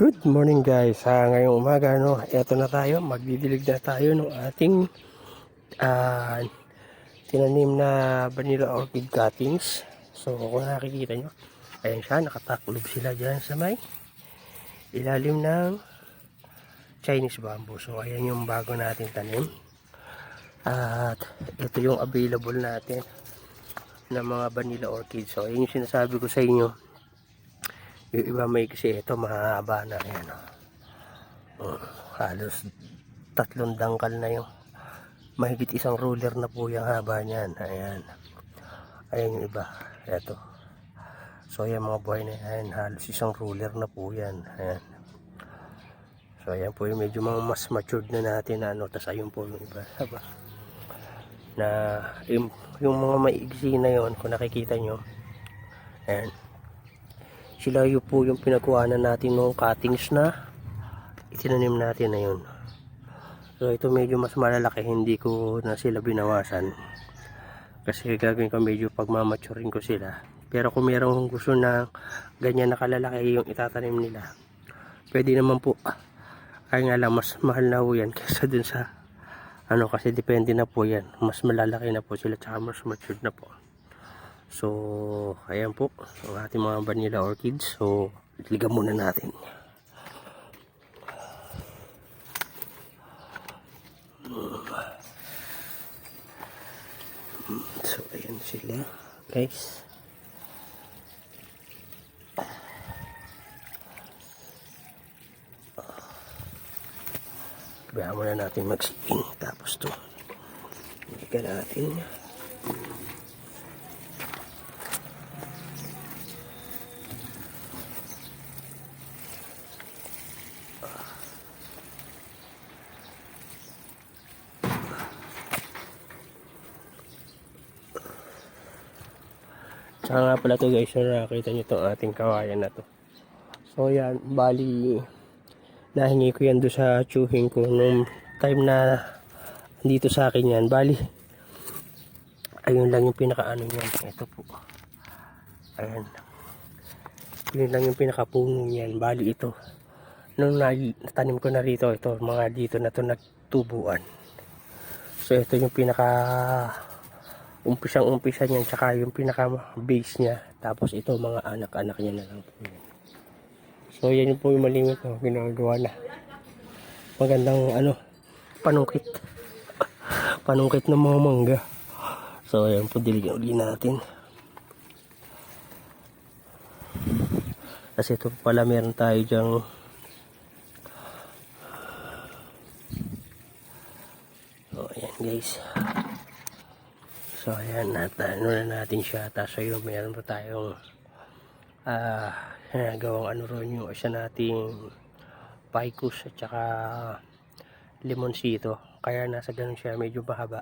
Good morning guys. Sa ngayong umaga no, eto na tayo, magdidilig na tayo ng ating ah, tinanim na vanilla orchid cuttings. So kung nakikita nyo, ayan siya, nakataklob sila dyan sa may ilalim ng Chinese bamboo. So ayan yung bago natin tanim. At ito yung available natin na mga vanilla orchid. So ayan yung sinasabi ko sa inyo yung iba may kasi ito mahaba na yan. Oh. Oh, halos tatlong dangkal na yung mahigit isang ruler na po yung haba niyan. Ayan. Ayan yung iba. Ito. So ayan mga buhay na yan. Halos isang ruler na po yan. Ayan. So ayan po yung medyo mga mas matured na natin na ano. Tapos ayun po yung iba. Haba. Na yung, yung mga maigsi na yon kung nakikita nyo. Ayan sila yung po yung pinagkuhanan natin ng cuttings na itinanim natin na yun. So ito medyo mas malalaki hindi ko na sila binawasan. Kasi gagawin ko medyo pagmamaturing ko sila. Pero kung merong gusto na ganyan na kalalaki yung itatanim nila pwede naman po. Ay nga lang mas mahal na po yan kaysa dun sa ano kasi depende na po yan. Mas malalaki na po sila tsaka mas matured na po So, ayan po ang ating mga vanilla orchids. So, itligan muna natin. So, ayan sila, guys. Kaya muna natin mag-siping. Tapos to, itligan natin. Tsaka nga pala to guys, na nakakita nyo itong ating kawayan na to. So yan, bali, nahingi ko yan doon sa tsuhin ko nung time na dito sa akin yan. Bali, ayun lang yung pinaka-ano niyan. Ito po. Ayan. Yun lang yung pinaka-puno niyan. Bali ito. Nung natanim ko na rito, ito, mga dito na to nagtubuan. So ito yung pinaka umpisang umpisa niyan tsaka yung pinaka base niya. Tapos ito mga anak-anak niya na lang po yan. so yan yung po yung malimit no, ginagawa na. Magandang ano panungkit. Panungkit ng mga mangga. So yan po diligyan uli natin. Kasi ito pala meron tayo dyang so ayan guys So ayan, at ano na natin siya. Tapos ayun, meron pa tayong ah, gawang ano ron yung isa nating picus at saka limonsito. Kaya nasa ganun siya, medyo mahaba.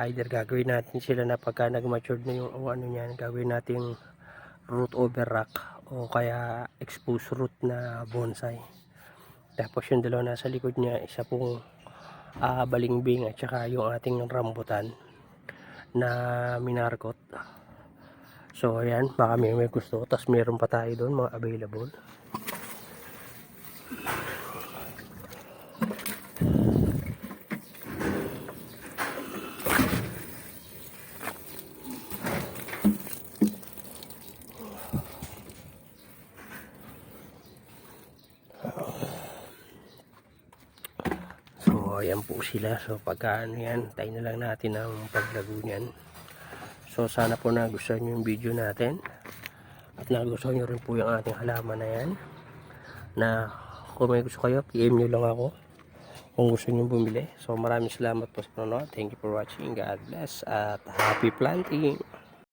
Either gagawin natin sila na pagka nag-matured na yung o ano niyan, gagawin nating root over rock o kaya exposed root na bonsai. Tapos yung dalawa nasa likod niya, isa pong ah, balingbing at saka yung ating rambutan na minarkot. So ayan baka may may gusto. Tapos meron pa tayo doon mga available. So, ayan po sila. So, pagka ano yan, tayo na lang natin ang paglago niyan. So, sana po nagustuhan nyo yung video natin. At nagustuhan nyo rin po yung ating halaman na yan. Na, kung may gusto kayo, PM nyo lang ako. Kung gusto nyo bumili. So, maraming salamat po sa panonood. Thank you for watching. God bless. At happy planting.